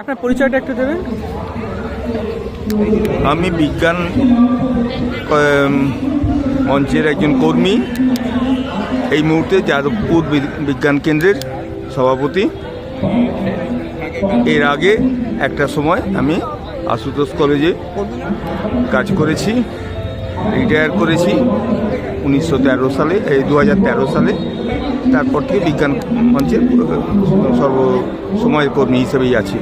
আপনার পরিচয়টা একটু দেবেন? আমি বিজ্ঞান মঞ্চের একজন কর্মী। এই মুহূর্তে যাদবপুর বিজ্ঞান কেন্দ্রের সভাপতি। এর আগে একটা সময় আমি আশুতোষ কলেজে কাজ করেছি, রিটায়ার করেছি উনিশশো তেরো সালে, এই দু হাজার তেরো সালে। তারপর থেকে বিজ্ঞান মঞ্চের সর্ব সময়ের কর্মী হিসেবেই আছি।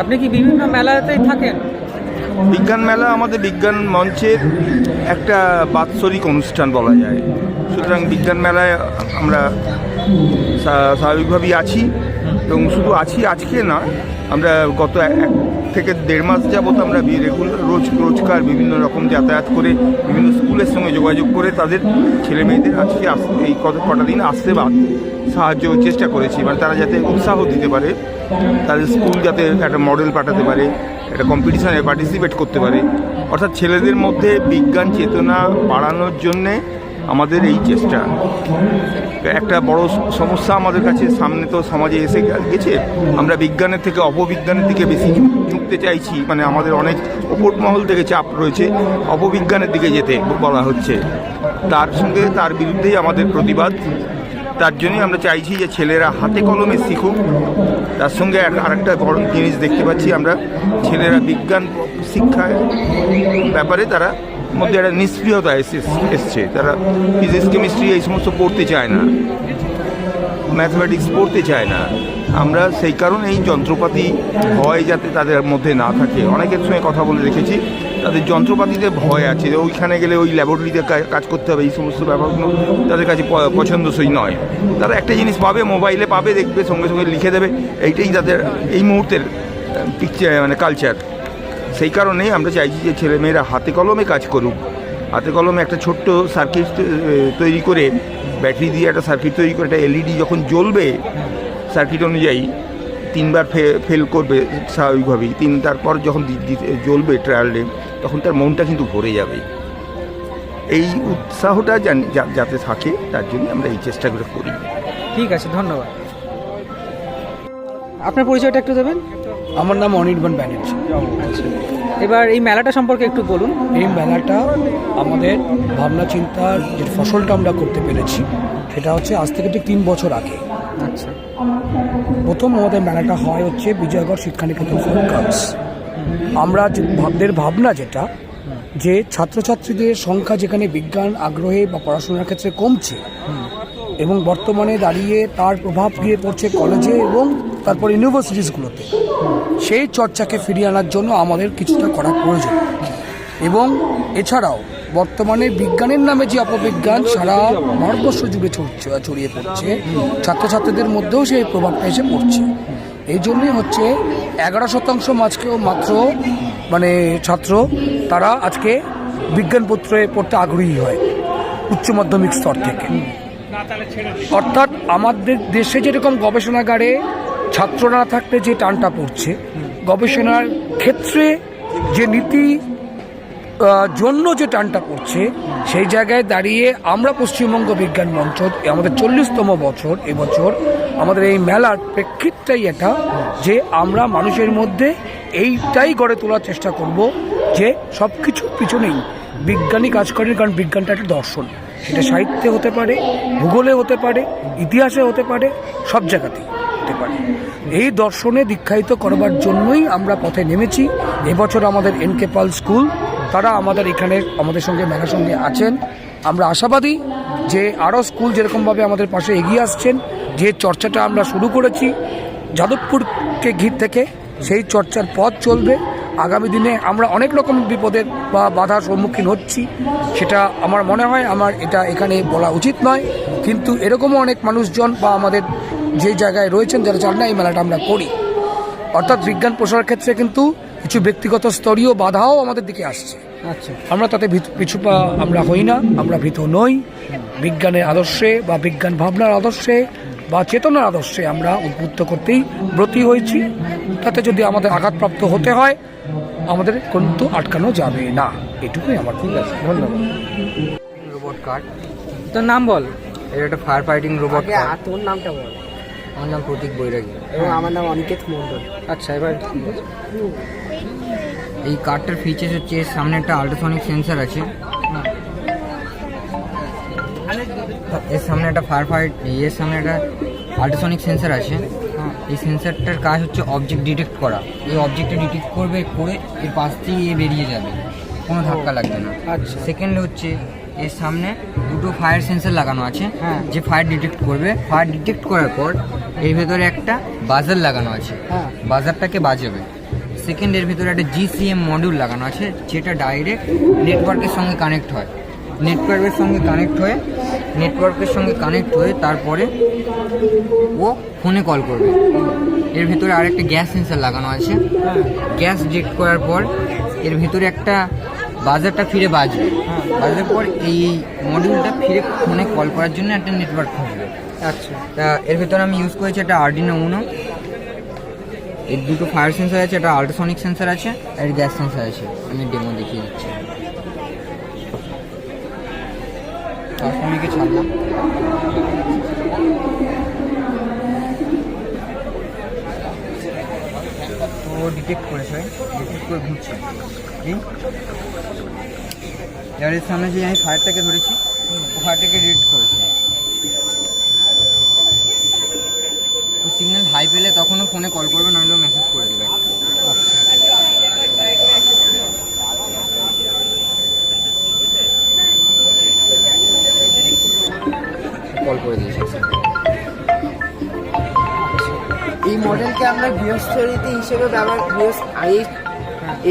আপনি কি বিভিন্ন মেলাতেই থাকেন? বিজ্ঞান মেলা আমাদের বিজ্ঞান মঞ্চের একটা বাৎসরিক অনুষ্ঠান বলা যায়। সুতরাং বিজ্ঞান মেলায় আমরা স্বাভাবিকভাবেই আছি এবং শুধু আছি আজকে না আমরা গত এক থেকে দেড় মাস যাবত আমরা রেগুলার রোজ রোজকার বিভিন্ন রকম যাতায়াত করে বিভিন্ন স্কুলের সঙ্গে যোগাযোগ করে তাদের ছেলে মেয়েদের আজকে এই কত কটা দিন আসতে বা সাহায্য চেষ্টা করেছি। মানে তারা যাতে উৎসাহ দিতে পারে, তাদের স্কুল যাতে একটা মডেল পাঠাতে পারে, একটা কম্পিটিশানে পার্টিসিপেট করতে পারে। অর্থাৎ ছেলেদের মধ্যে বিজ্ঞান চেতনা বাড়ানোর জন্যে আমাদের এই চেষ্টা। একটা বড় সমস্যা আমাদের কাছে, সামনে তো সমাজে এসে গেছে। আমরা বিজ্ঞানের থেকে, অপবিজ্ঞানের দিকে বেশি ঝুঁক- ঝুঁকতে চাইছি। মানে আমাদের অনেক ওপর মহল থেকে চাপ রয়েছে, অপবিজ্ঞানের দিকে যেতে বলা হচ্ছে। তার সঙ্গে তার বিরুদ্ধেই আমাদের প্রতিবাদ। তার জন্যই আমরা চাইছি যে ছেলেরা হাতে কলমে শিখুক। তার সঙ্গে আর আরেকটা বড় জিনিস দেখতে পাচ্ছি আমরা। ছেলেরা বিজ্ঞান শিক্ষায় ব্যাপারে তারা মধ্যে একটা নিষ্ক্রিয়তা এসে এসছে। তারা ফিজিক্স কেমিস্ট্রি এই সমস্ত পড়তে চায় না। ম্যাথমেটিক্স পড়তে চায় না। আমরা সেই কারণে এই যন্ত্রপাতি ভয় যাতে তাদের মধ্যে না থাকে। অনেকের সঙ্গে কথা বলে রেখেছি তাদের যন্ত্রপাতিতে ভয় আছে। যে ওইখানে গেলে ওই ল্যাবরেটরিতে কাজ করতে হবে, এই সমস্ত ব্যাপারগুলো তাদের কাছে পছন্দসই নয়। তারা একটা জিনিস পাবে মোবাইলে পাবে, দেখবে, সঙ্গে সঙ্গে লিখে দেবে। এইটাই তাদের এই মুহূর্তের পিকচার মানে কালচার সেই কারণেই আমরা চাইছি যে ছেলেমেয়েরা হাতে কলমে কাজ করুক। হাতে কলমে একটা ছোট্ট সার্কিট তৈরি করে ব্যাটারি দিয়ে একটা সার্কিট তৈরি করে, একটা এলইডি যখন জ্বলবে সার্কিট অনুযায়ী তিনবার ফেল করবে স্বাভাবিকভাবেই। তিন, তারপর যখন জ্বলবে ট্রায়ালে তখন তার মনটা কিন্তু ভরে যাবে। এই উৎসাহটা যাতে থাকে, তার জন্য আমরা এই চেষ্টাগুলো করি। ঠিক আছে, ধন্যবাদ। আপনার পরিচয়টা একটু দেবেন? আমার নাম অনির্বাণ ব্যানার্জি। এবার এই মেলাটা সম্পর্কে একটু বলুন। এই মেলাটা আমাদের ভাবনা চিন্তার যে ফসলটা আমরা করতে পেরেছি সেটা হচ্ছে আজ থেকে ঠিক তিন বছর আগে। আচ্ছা। প্রথম আমাদের মেলাটা হয় হচ্ছে বিজয়গড় শিক্ষানিকেতন গার্লস আমরা ভাবদের ভাবনা যেটা যে ছাত্রছাত্রীদের সংখ্যা যেখানে বিজ্ঞান আগ্রহে বা পড়াশোনার ক্ষেত্রে কমছে এবং বর্তমানে দাঁড়িয়ে তার প্রভাব গিয়ে পড়ছে কলেজে এবং তারপর ইউনিভার্সিটিসগুলোতে সেই চর্চাকে ফিরিয়ে আনার জন্য আমাদের কিছুটা করা প্রয়োজন। এবং এছাড়াও বর্তমানে বিজ্ঞানের নামে যে অপবিজ্ঞান সারা ভারতবর্ষ জুড়ে ছড়িয়ে পড়ছে, ছাত্রছাত্রীদের মধ্যেও সেই প্রভাবটা এসে পড়ছে। এই জন্যই হচ্ছে এগারো শতাংশ মাঝকেও মাত্র মানে ছাত্র, তারা আজকে বিজ্ঞান পত্রে পড়তে আগ্রহী হয়, উচ্চ মাধ্যমিক স্তর থেকে। অর্থাৎ আমাদের দেশে যেরকম গবেষণাগারে ছাত্র না থাকলে যে টানটা পড়ছে, গবেষণার ক্ষেত্রে যে নীতি জন্য যে টানটা পড়ছে, সেই জায়গায় দাঁড়িয়ে আমরা পশ্চিমবঙ্গ বিজ্ঞান মঞ্চ আমাদের চল্লিশতম বছর, এবছর আমাদের এই মেলার প্রেক্ষিতটাই এটা যে আমরা মানুষের মধ্যে এইটাই গড়ে তোলার চেষ্টা করব যে সব কিছুর পিছনেই বিজ্ঞানী কাজ করেন, কারণ বিজ্ঞানটা একটা দর্শন। সেটা সাহিত্যে হতে পারে, ভূগোলে হতে পারে, ইতিহাসে হতে পারে, সব জায়গাতেই। হতে পারে। এই দর্শনে দীক্ষায়িত করবার জন্যই আমরা পথে নেমেছি। এবছর আমাদের এনকে পাল স্কুল, তারা আমাদের এখানে আমাদের সঙ্গে মেলার সঙ্গে আছেন। আমরা আশাবাদী যে আরও স্কুল যেরকমভাবে আমাদের পাশে এগিয়ে আসছেন, যে চর্চাটা আমরা শুরু করেছি, যাদবপুরকে ঘির থেকে সেই চর্চার পথ চলবে। আগামী দিনে আমরা অনেক রকম বিপদের বা বাধার সম্মুখীন হচ্ছি, সেটা আমার মনে হয়, আমার এটা এখানে বলা উচিত নয়। কিন্তু এরকমও অনেক মানুষজন বা আমাদের যে জায়গায় রয়েছেন যারা চান না এই মেলাটা আমরা করি। অর্থাৎ বিজ্ঞান প্রসারের ক্ষেত্রে কিন্তু কিছু ব্যক্তিগত স্তরীয় বাধাও আমাদের দিকে আসছে। আচ্ছা। আমরা তাতে পিছু পা আমরা হই না আমরা ভীত নই। বিজ্ঞানের আদর্শে বা বিজ্ঞান ভাবনার আদর্শে বা চেতনার আদর্শে আমরা উদ্বুদ্ধ করতেই ব্রতী হয়েছি। তাতে যদি আমাদের আঘাতপ্রাপ্ত হতে হয় আমাদের কিন্তু আটকানো যাবে না। এটুকুই আমার ঠিক আছে ধন্যবাদ। রোবট কার্ড তোর নাম বল। এটা একটা ফায়ার ফাইটিং রোবট তোর নামটা বল। আমার নাম প্রতীক বৈরাগী। এবং আমার নাম অনিকেত মণ্ডল। আচ্ছা এবার। এই কারটার ফিচার্স হচ্ছে এর সামনে একটা আল্ট্রাসনিক সেন্সার আছে। এর সামনে একটা ফায়ার ফাইট এর সামনে একটা আল্ট্রাসনিক সেন্সার আছে। এই সেন্সারটার কাজ হচ্ছে অবজেক্ট ডিটেক্ট করা। এই অবজেক্টটা ডিটেক্ট করবে করে এর পাশ দিয়ে এ বেরিয়ে যাবে। কোনো ধাক্কা লাগবে না। আচ্ছা। সেকেন্ড হচ্ছে এর সামনে দুটো ফায়ার সেন্সার লাগানো আছে হ্যাঁ। যে ফায়ার ডিটেক্ট করবে। ফায়ার ডিটেক্ট করার পর এর ভেতরে একটা বাজার লাগানো আছে। হ্যাঁ। বাজারটাকে বাজাবে। সেকেন্ড এর ভিতরে একটা জিসিএম মডিউল লাগানো আছে যেটা ডাইরেক্ট নেটওয়ার্কের সঙ্গে কানেক্ট হয়। নেটওয়ার্কের সঙ্গে কানেক্ট হয়ে নেটওয়ার্কের সঙ্গে কানেক্ট হয়ে তারপরে ও ফোনে কল করবে। এর ভিতরে আরেকটা গ্যাস সেন্সার লাগানো আছে। গ্যাস ডিটেক্ট করার পর এর ভিতরে একটা বাজারটা ফিরে বাজবে। বাজার পর এই মডিউলটা ফিরে ফোনে কল করার জন্য একটা নেটওয়ার্ক থাকবে আচ্ছা। তা এর ভিতরে আমি ইউজ করেছি একটা আর্ডিনো উনো এর দুটো ফায়ার সেন্সার আছে, একটা আল্ট্রাসনিক সেন্সার আছে, আর গ্যাস সেন্সার আছে। আমি ডেমো দেখিয়ে দিচ্ছি। ছাড়লাম তো ডিটেক্ট করেছে ডিটেক্ট করে ঘুরছে। এই সামনে যে আমি ফায়ারটাকে ধরেছি ফায়ারটাকে ডিটেক্ট করেছে। ফোনে কল করবে নইলেও মেসেজ করে দেবে। কল করে দিয়েছে। এই মডেলকে আমরা গৃহস্থলীতে হিসেবে ব্যবহার গৃহস্থ এই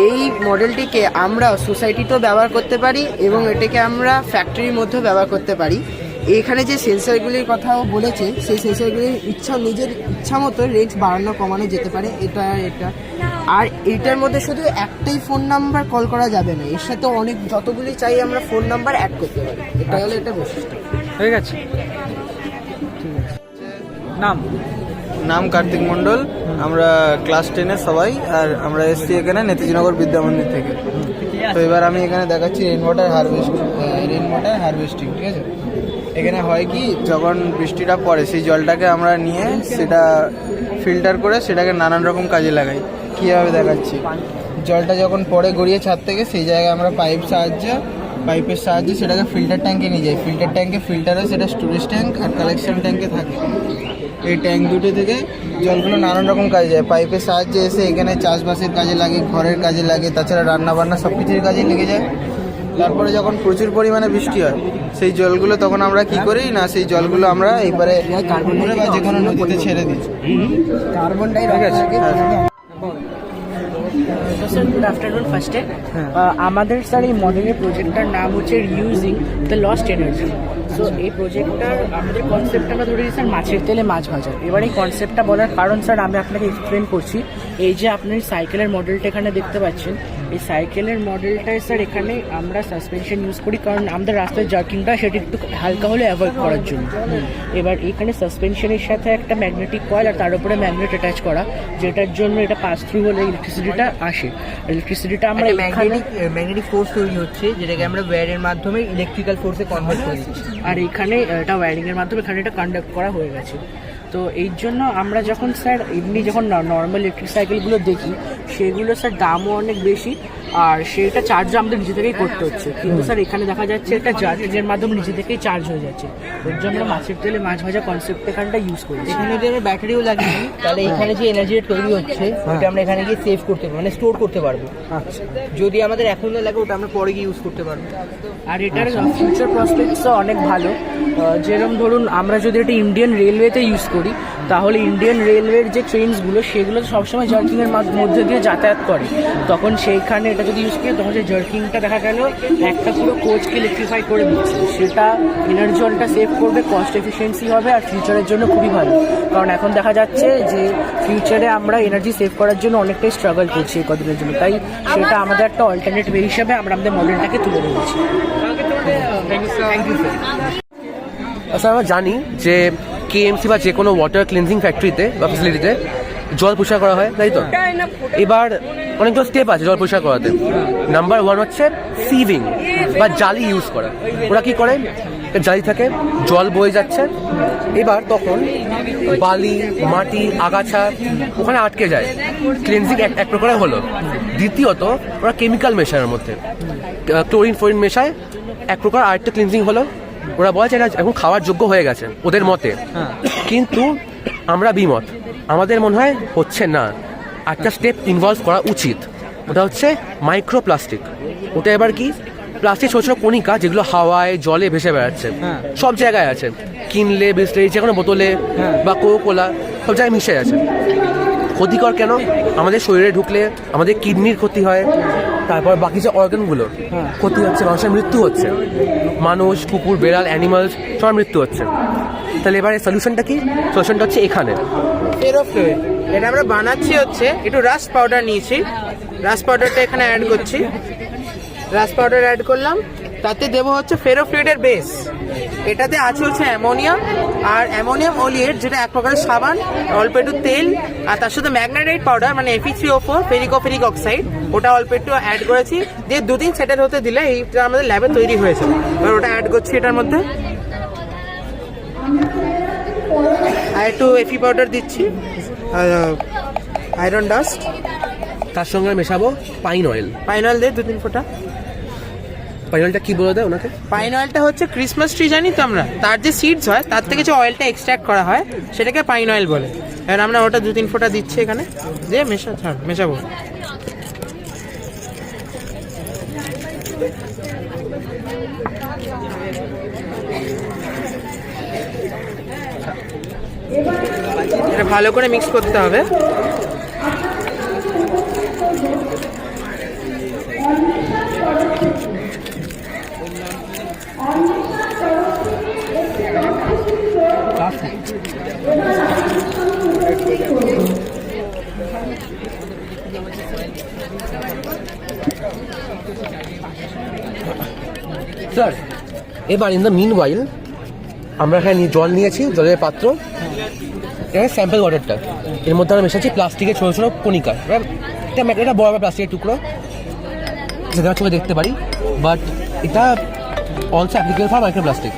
এই মডেলটিকে আমরা সোসাইটিতেও ব্যবহার করতে পারি এবং এটাকে আমরা ফ্যাক্টরির মধ্যেও ব্যবহার করতে পারি। এখানে যে সেন্সরগুলির কথাও বলেছে সেই সেন্সরগুলির ইচ্ছা নিজের ইচ্ছা মতো রেঞ্জ বাড়ানো কমানো যেতে পারে। এটা এটা। আর এটার মধ্যে শুধু একটাই ফোন নাম্বার কল করা যাবে না। এর সাথে অনেক যতগুলি চাই আমরা ফোন নাম্বার অ্যাড করতে পারি। এটা হলো এটা বৈশিষ্ট্য। হয়ে গেছে ঠিক আছে। নাম? নাম কার্তিক মণ্ডল। আমরা ক্লাস টেনের সবাই আর আমরা এসছি এখানে নেতাজিনগর বিদ্যা মন্দির থেকে তো এবার আমি এখানে দেখাচ্ছি rain water harvest rain water harvesting ঠিক আছে? এখানে হয় কি, যখন বৃষ্টিটা পড়ে, সেই জলটাকে আমরা নিয়ে সেটা ফিল্টার করে সেটাকে নানান রকম কাজে লাগাই। কীভাবে দেখাচ্ছি? জলটা যখন পড়ে গড়িয়ে ছাদ থেকে, সেই জায়গায় আমরা পাইপ সাহায্যে পাইপের সাহায্যে সেটাকে ফিল্টার ট্যাঙ্কে নিয়ে যাই। ফিল্টার ট্যাঙ্কে ফিল্টারে সেটা স্টোরেজ ট্যাঙ্ক আর কালেকশন ট্যাঙ্কে থাকে। এই ট্যাঙ্ক দুটো থেকে জলগুলো নানান রকম কাজে যায়। পাইপের সাহায্যে এসে এখানে চাষবাসের কাজে লাগে, ঘরের কাজে লাগে, তাছাড়া রান্না বান্না সব কিছুর কাজে লেগে যায়। তারপরে যখন প্রচুর পরিমাণে বৃষ্টি হয় সেই জলগুলো তখন আমরা কি করি না সেই জলগুলো আমরা এবারে কার্বন বা যে কোনো নদীতে ছেড়ে দিই। Carbon di sir good afternoon ফার্স্টে আমাদের স্যার এই মডেলের প্রজেক্টটার নাম হচ্ছে reusing the lost energy so এই প্রজেক্টটার আমাদের কনসেপ্ট আমরা ধরে স্যার মাছের তেলে মাছ ভাজা। এবার এই কনসেপ্টটা বলার কারণ স্যার আমি আপনাকে এক্সপ্লেন করছি। এই যে আপনি সাইকেলের মডেলটা এখানে দেখতে পাচ্ছেন এই সাইকেলের মডেলটায় স্যার এখানে আমরা সাসপেনশন ইউজ করি কারণ আমাদের রাস্তায় জার্কিংটা সেটা একটু হালকা হলে অ্যাভয়েড করার জন্য। এবার এখানে সাসপেনশনের সাথে একটা ম্যাগনেটিক কয়েল আর তার উপরে ম্যাগনেট অ্যাটাচ করা যেটার জন্য এটা পাস থ্রু হলে ইলেকট্রিসিটিটা আসে। ইলেকট্রিসিটিটা আমরা ম্যাগনেটিক ম্যাগনেটিক ফোর্স তৈরি হচ্ছে যেটাকে আমরা ওয়্যারের মাধ্যমে ইলেকট্রিক্যাল ফোর্সে কনভার্ট করি আর এখানে এটা ওয়্যারিং এর মাধ্যমে এখানে এটা কন্ডাক্ট করা হয়ে গেছে। তো এই জন্য আমরা যখন, স্যার, এমনি যখন নর্মাল ইলেকট্রিক সাইকেলগুলো দেখি, সেগুলো, স্যার, দামও অনেক বেশি। আর সেটা চার্জও আমাদের নিজে থেকেই করতে হচ্ছে। কিন্তু স্যার এখানে দেখা যাচ্ছে এটা চার্জের মাধ্যমে নিজে থেকেই চার্জ হয়ে যাচ্ছে। ওর জন্য আমরা মাছের তেলে মাছ ভাজা কনসেপ্ট এখানটা ইউজ করি এখানে যদি আমরা ব্যাটারিও লাগিয়ে তাহলে এখানে যে এনার্জি তৈরি হচ্ছে ওটা আমরা এখানে গিয়ে সেভ করতে পারব মানে স্টোর করতে পারব। আচ্ছা। যদি আমাদের এখন না লাগে ওটা আমরা পরে গিয়ে ইউজ করতে পারব। আর এটার ফিউচার প্রসপেক্টসও অনেক ভালো। যেরকম ধরুন আমরা যদি এটা ইন্ডিয়ান রেলওয়েতে ইউজ করি তাহলে ইন্ডিয়ান রেলওয়ের যে ট্রেনসগুলো সেগুলো সবসময় জার্কিংয়ের মধ্যে দিয়ে যাতায়াত করে। তখন সেইখানে এটা যদি ইউজ করি তখন যে জার্কিংটা দেখা গেল একটা পুরো কোচকে ইলেকট্রিফাই করে দিচ্ছে। সেটা এনার্জি অনেকটা সেভ করবে কস্ট এফিসিয়েন্সি হবে আর ফিউচারের জন্য খুবই ভালো। কারণ এখন দেখা যাচ্ছে যে ফিউচারে আমরা এনার্জি সেভ করার জন্য অনেকটাই স্ট্রাগল করছি এই কদিনের জন্য। তাই সেটা আমাদের একটা অল্টারনেট ওয়ে হিসাবে আমরা আমাদের মডেলটাকে তুলে ধরেছি। থ্যাংক ইউ স্যার আমরা জানি যে কেএমসি বা যে কোনো ওয়াটার ক্লিনজিং ফ্যাক্টরিতে বা ফ্যাসিলিটিতে জল পরিষ্কার করা হয়, তাই তো? এবার অনেকগুলো স্টেপ আছে জল পরিষ্কার করাতে। নাম্বার ওয়ান হচ্ছে সিভিং বা জালি ইউজ করা। ওরা কি করে? জালি থাকে, জল বয়ে যাচ্ছে, এবার তখন বালি, মাটি, আগাছা ওখানে আটকে যায়। ক্লিনজিং এক এক প্রকারের হলো। দ্বিতীয়ত, ওরা কেমিক্যাল মেশায় ওর মধ্যে। ক্লোরিন ফ্লোরিন মেশায়, এক প্রকার আরেকটা ক্লিনজিং হলো। ওরা বলে যে এটা এখন খাওয়ার যোগ্য হয়ে গেছে ওদের মতে। হ্যাঁ। কিন্তু আমরা বিমত। আমাদের মনে হয় হচ্ছে না। একটা স্টেপ ইনভলভ করা উচিত। ওটা হচ্ছে মাইক্রো প্লাস্টিক ওটা এবার কি? প্লাস্টিক ছোট ছোট কণিকা যেগুলো হাওয়ায় জলে ভেসে বেড়াচ্ছে। হ্যাঁ। সব জায়গায় আছে। কিনলে বেচলে যে কোনো বোতলে হ্যাঁ। বা কোকো কোলা সব জায়গায় মিশে আছে। ক্ষতিকর কেন? আমাদের শরীরে ঢুকলে আমাদের কিডনির ক্ষতি হয় তারপর বাকি যে অর্গানগুলো হ্যাঁ। ক্ষতি হচ্ছে মানুষের মৃত্যু হচ্ছে। মানুষ কুকুর বেড়াল অ্যানিমালস সবার মৃত্যু হচ্ছে। তাহলে এবারে সলিউশনটা কি? সলিউশনটা হচ্ছে এখানে। এটা আমরা বানাচ্ছি হচ্ছে একটু রাস্ট পাউডার নিয়েছি। রাস্ট পাউডারটা এখানে অ্যাড করছি। রাস্ট পাউডার অ্যাড করলাম। তাতে দেবো হচ্ছে ফেরোফ্লুইডের বেস এটাতে আছে হচ্ছে অ্যামোনিয়াম আর অ্যামোনিয়াম ওলিয়েট যেটা এক প্রকারের সাবান অল্প একটু তেল আর তার সাথে ম্যাগনেটাইট পাউডার মানে Fe three O four ferricoferric oxide ওটা অল্প একটু অ্যাড করেছি। দিয়ে দুদিন সেটেল হতে দিলে এইটা আমাদের ল্যাবে তৈরি হয়েছে। এবার ওটা অ্যাড করছি এটার মধ্যে। আর একটু এফি পাউডার দিচ্ছি। আয়রন ডাস্ট তার সঙ্গে মেশাবো পাইন অয়েল পাইন অয়েল দিয়ে দু তিন ফোঁটা। পাইন অয়েলটা কি বলে দেয় ওনাকে? পাইন অয়েলটা হচ্ছে ক্রিসমাস ট্রি জানি তো আমরা। তার যে সিডস হয়, তার থেকে যে অয়েলটা এক্সট্রাক্ট করা হয়, সেটাকে পাইন অয়েল বলে। এবার আমরা ওটা দু তিন ফোঁটা দিচ্ছি এখানে। দিয়ে মেশা, ছাড়, মেশাবো। এটা ভালো করে মিক্স করতে হবে। স্যার এবার ইন দ্য মিন ওয়াইল আমরা এখানে জল নিয়েছি, জলের পাত্র। এখানে স্যাম্পল ওয়াটারটা এর মধ্যে আমরা মেশাচ্ছি প্লাস্টিকের ছোটো ছোটো কণিকা। এটা বড় বড় প্লাস্টিকের টুকরো। যেটা চোখে দেখতে পারি। বাট এটা also applicable for micro plastic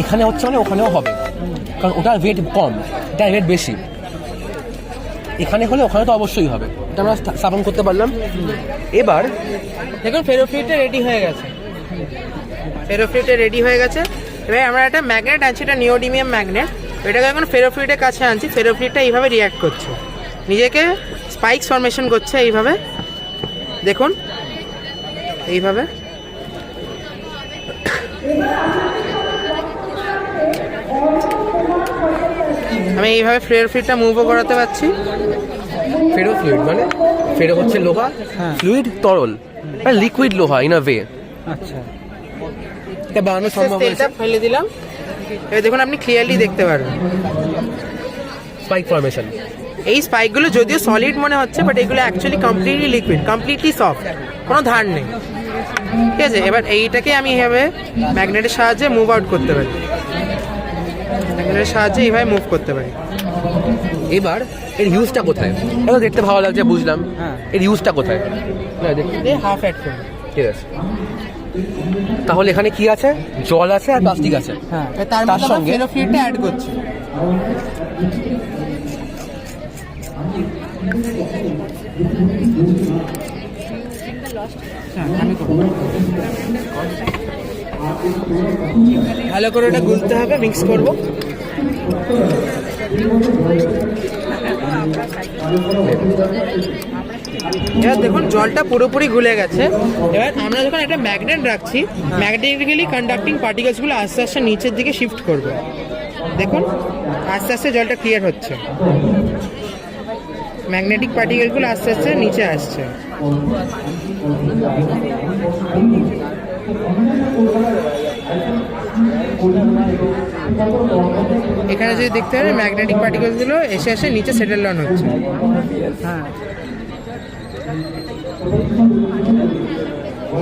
এখানে হচ্ছে মানে ওখানেও হবে। কারণ ওটার ওয়েট কম। এটার ওয়েট বেশি। এখানে হলে ওখানে তো অবশ্যই হবে। এটা আমরা স্থাপন করতে পারলাম। এবার দেখুন ফেরোফ্লুইডটা রেডি হয়ে গেছে। ফেরোফ্লুইডটা রেডি হয়ে গেছে। এবার আমরা একটা ম্যাগনেট আনছি, এটা নিওডিমিয়াম ম্যাগনেট এটাকে এখন ফেরোফ্লুইডের কাছে আনছি। ফেরোফ্লুইডটা এইভাবে রিয়াক্ট করছে। নিজেকে স্পাইকস ফরমেশন করছে এইভাবে। দেখুন, এইভাবে। আমি এইভাবে ফেরোফ্লুইডটা মুভও করাতে পারছি। ফেরো ফ্লুইড মানে? ফেরো হচ্ছে লোহা হ্যাঁ। ফ্লুইড তরল। মানে লিকুইড লোহা ইন আ ওয়ে আচ্ছা। এটা বানানো সম্ভব হয়েছে। ফেলে দিলাম। এবার দেখুন আপনি ক্লিয়ারলি দেখতে পারবেন। স্পাইক ফরমেশন এই স্পাইকগুলো যদিও সলিড মনে হচ্ছে বাট এগুলো actually completely liquid completely soft কোনো ধার নেই। ঠিক আছে? এবার এইটাকে আমি এইভাবে ম্যাগনেটের সাহায্যে মুভ আউট করতে পারি। ম্যাগনেটের সাহায্যে এইভাবে মুভ করতে পারি। এবার এর ইউজটা কোথায়? এটা দেখতে ভালো লাগছে বুঝলাম। হ্যাঁ। এর ইউজটা কোথায়? না দেখি। হাফ অ্যাড করুন ঠিক আছে। তাহলে এখানে কি আছে? জল আছে আর প্লাস্টিক আছে। হ্যাঁ। তার তার সঙ্গে- ফেরোফ্লুইডটা অ্যাড করছি। ভালো করে ওটা গুলতে হবে মিক্স করব। এবার দেখুন, জলটা পুরোপুরি গুলে গেছে। এবার আমরা যখন একটা ম্যাগনেট রাখছি ম্যাগনেটিক্যালি কন্ডাক্টিং পার্টিকেলসগুলো আস্তে আস্তে নিচের দিকে শিফট করবে। দেখুন, আস্তে আস্তে জলটা ক্লিয়ার হচ্ছে। ম্যাগনেটিক পার্টিকেলগুলো আস্তে আস্তে নিচে আসছে। এখানে যদি দেখতে হবে ম্যাগনেটিক পার্টিকেলসগুলো এসে এসে নিচে সেটেল ডাউন হচ্ছে।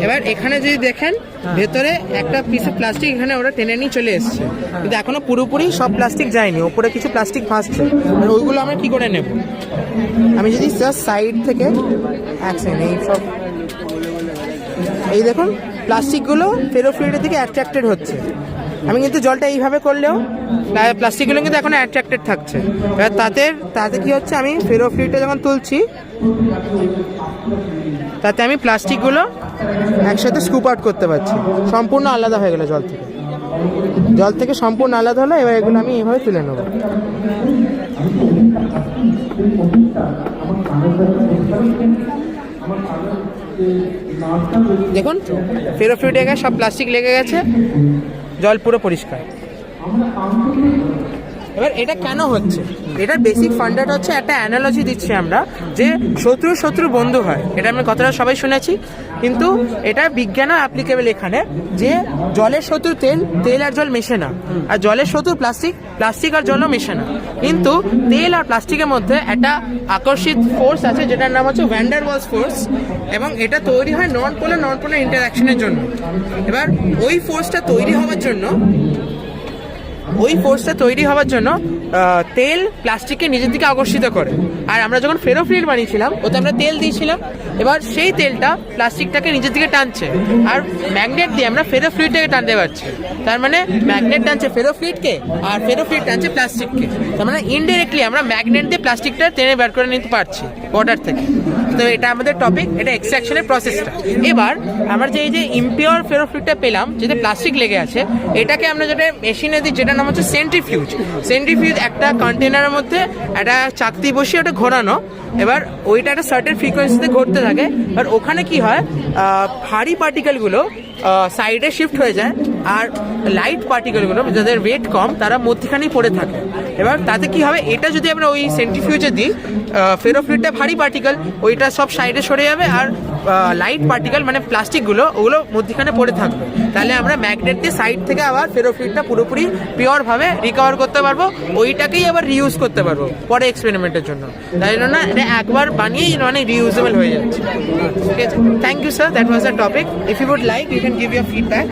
এবার এখানে যদি দেখেন, ভেতরে একটা পিস অফ প্লাস্টিক এখানে ওরা টেনে নিয়ে চলে এসছে। কিন্তু এখনও পুরোপুরি সব প্লাস্টিক যায়নি, ওপরে কিছু প্লাস্টিক আর ওইগুলো আমরা কি করে নেব? আমি যদি জাস্ট সাইড থেকে, এক সেকেন্ড এই সব এই দেখুন প্লাস্টিকগুলো ফেরোফ্লুইডের দিকে অ্যাট্রাক্টেড হচ্ছে। আমি কিন্তু জলটা এইভাবে করলেও প্লাস্টিকগুলো কিন্তু এখন অ্যাট্রাক্টেড থাকছে। এবার তাতে তাতে কি হচ্ছে? আমি ফেরোফ্লুইডটা যখন তুলছি, তাতে আমি প্লাস্টিকগুলো একসাথে স্কুপ আউট করতে পারছি। সম্পূর্ণ আলাদা হয়ে গেলো জল থেকে। জল থেকে সম্পূর্ণ আলাদা হলো, এবার এগুলো আমি এইভাবে তুলে নেব। দেখুন ফেরোফ্লুইড গেছে সব প্লাস্টিক লেগে গেছে জল পুরো পরিষ্কার। এবার এটা কেন হচ্ছে? এটার বেসিক ফান্ডাটা হচ্ছে একটা অ্যানালজি দিচ্ছি আমরা, যে শত্রু শত্রু বন্ধু হয়। এটা আমি কথাটা সবাই শুনেছি। কিন্তু এটা বিজ্ঞানও অ্যাপ্লিকেবল এখানে, যে জলের শত্রু তেল তেল আর জল মেশে না। আর জলের শত্রু প্লাস্টিক প্লাস্টিক আর জলও মেশে না। কিন্তু তেল আর প্লাস্টিকের মধ্যে একটা আকর্ষিত ফোর্স আছে, যেটার নাম হচ্ছে ভ্যান্ডার ওয়ালস ফোর্স এবং এটা তৈরি হয় নন পোলার নন পোলার ইন্টারাকশনের জন্য। এবার ওই ফোর্সটা তৈরি হওয়ার জন্য ওই ফোর্সটা তৈরি হওয়ার জন্য তেল প্লাস্টিককে নিজের দিকে আকর্ষিত করে। আর আমরা যখন ফেরোফ্লুইড বানিয়েছিলাম, ওতে আমরা তেল দিয়েছিলাম, এবার সেই তেলটা প্লাস্টিকটাকে নিজের দিকে টানছে। আর ম্যাগনেট দিয়ে আমরা ফেরোফ্লুইডটাকে টানতে পারছি। তার মানে ম্যাগনেট টানছে ফেরোফ্লুইডকে আর ফেরোফ্লুইড টানছে প্লাস্টিককে তার মানে ইনডাইরেক্টলি আমরা ম্যাগনেট দিয়ে প্লাস্টিকটা টেনে বের করে নিতে পারছি ওয়াটার থেকে। তো এটা আমাদের টপিক এটা এক্সট্রাকশনের প্রসেসটা এবার, আমরা যে, এই যে ইম্পিওর ফেরোফ্লুইডটা পেলাম যেটা প্লাস্টিক লেগে আছে, এটাকে আমরা যেটা মেশিনে দিই যেটা নাম হচ্ছে সেন্ট্রিফিউজ সেন্ট্রিফিউজ একটা কন্টেনারের মধ্যে একটা চাকতি বসিয়ে ওটা ঘোরানো। এবার, ওইটা একটা সার্টেন ফ্রিকোয়েন্সিতে ঘুরতে থাকে। এবার, ওখানে কি হয় ভারী পার্টিকেলগুলো সাইডে শিফট হয়ে যায়। আর লাইট পার্টিকেলগুলো যাদের ওয়েট কম, তারা মধ্যখানেই পড়ে থাকে। এবার তাতে কি হবে? এটা যদি আমরা ওই সেন্ট্রিফিউজে দিই ফেরোফ্লুইডটা ভারী পার্টিকেল ওইটা সব সাইডে সরে যাবে আর লাইট পার্টিকেল মানে প্লাস্টিকগুলো ওগুলো মধ্যখানে পড়ে থাকবে। তাহলে আমরা ম্যাগনেট দিয়ে সাইড থেকে আবার ফেরোফ্লুইডটা পুরোপুরি পিওরভাবে রিকভার করতে পারব। ওইটাকেই আবার রিউজ করতে পারব পরে এক্সপেরিমেন্টের জন্য। তাই জন্য না, এটা একবার বানিয়েই মানে রিউজেবল হয়ে যাচ্ছে। ঠিক আছে? Thank you sir that was the topic if you would like you can give your feedback